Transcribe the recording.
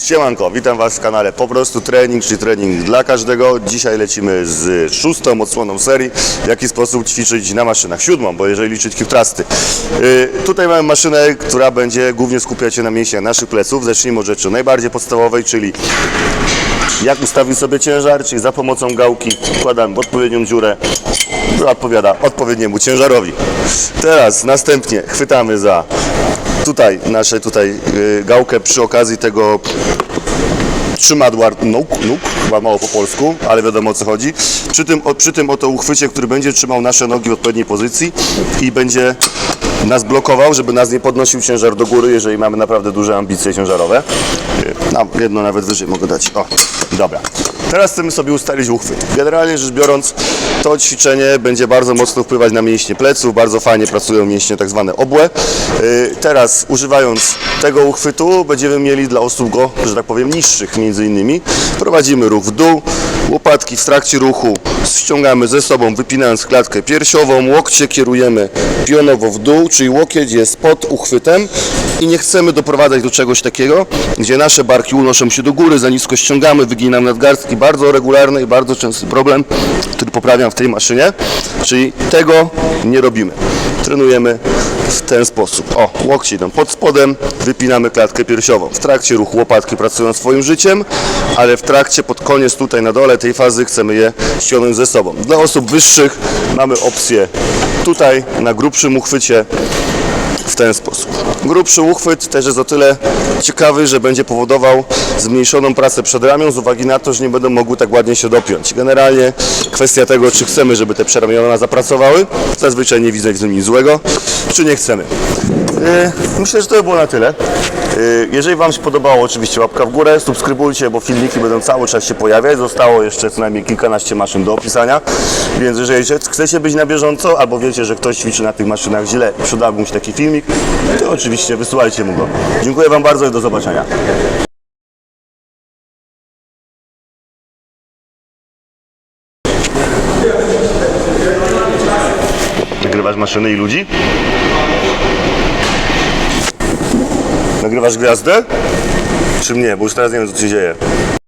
Siemanko, witam Was w kanale Po prostu Trening, czyli trening dla każdego. Dzisiaj lecimy z szóstą odsłoną serii, w jaki sposób ćwiczyć na maszynach. Siódmą, bo jeżeli liczyć kiftrasty. Yy, tutaj mamy maszynę, która będzie głównie skupiać się na mięśniach naszych pleców. Zacznijmy od rzeczy najbardziej podstawowej, czyli jak ustawić sobie ciężar, czyli za pomocą gałki wkładamy w odpowiednią dziurę, która odpowiada odpowiedniemu ciężarowi. Teraz następnie chwytamy za tutaj nasze tutaj y, gałkę przy okazji tego trzymadła nóg, nóg, chyba mało po polsku, ale wiadomo o co chodzi. Przy tym, o, przy tym oto uchwycie, który będzie trzymał nasze nogi w odpowiedniej pozycji i będzie nas blokował, żeby nas nie podnosił ciężar do góry, jeżeli mamy naprawdę duże ambicje ciężarowe. Y, No, jedno nawet wyżej mogę dać. O, dobra. Teraz chcemy sobie ustalić uchwyt. Generalnie rzecz biorąc, to ćwiczenie będzie bardzo mocno wpływać na mięśnie pleców, bardzo fajnie pracują mięśnie tak zwane obłe. Y, Teraz używając tego uchwytu będziemy mieli dla osób go, że tak powiem, niższych między innymi. Prowadzimy ruch w dół, łopatki w trakcie ruchu ściągamy ze sobą, wypinając klatkę piersiową, łokcie kierujemy pionowo w dół, czyli łokieć jest pod uchwytem i nie chcemy doprowadzać do czegoś takiego, gdzie nasze barki unoszą się do góry, za nisko ściągamy, wyginamy nadgarstki. Bardzo regularny i bardzo częsty problem, który poprawiam w tej maszynie, czyli tego nie robimy. Trenujemy w ten sposób. O, łokcie idą pod spodem, wypinamy klatkę piersiową. W trakcie ruchu łopatki pracują swoim życiem, ale w trakcie, pod koniec tutaj na dole tej fazy chcemy je ściągnąć ze sobą. Dla osób wyższych mamy opcję tutaj na grubszym uchwycie w ten sposób. Grubszy uchwyt też jest o tyle ciekawy, że będzie powodował zmniejszoną pracę przedramion z uwagi na to, że nie będą mogły tak ładnie się dopiąć. Generalnie kwestia tego, czy chcemy, żeby te przedramiona zapracowały, zazwyczaj nie widzę w nic złego, czy nie chcemy. Yy, Myślę, że to by było na tyle. Yy, Jeżeli Wam się podobało, oczywiście łapka w górę, subskrybujcie, bo filmiki będą cały czas się pojawiać. Zostało jeszcze co najmniej kilkanaście maszyn do opisania, więc jeżeli chcecie być na bieżąco, albo wiecie, że ktoś ćwiczy na tych maszynach źle i przydałby mu się taki filmik, to oczywiście wysyłajcie mu go. Dziękuję Wam bardzo i do zobaczenia. Maszyny i ludzi? Nagrywasz gwiazdę? Czy mnie? Bo już teraz nie wiem, co się dzieje.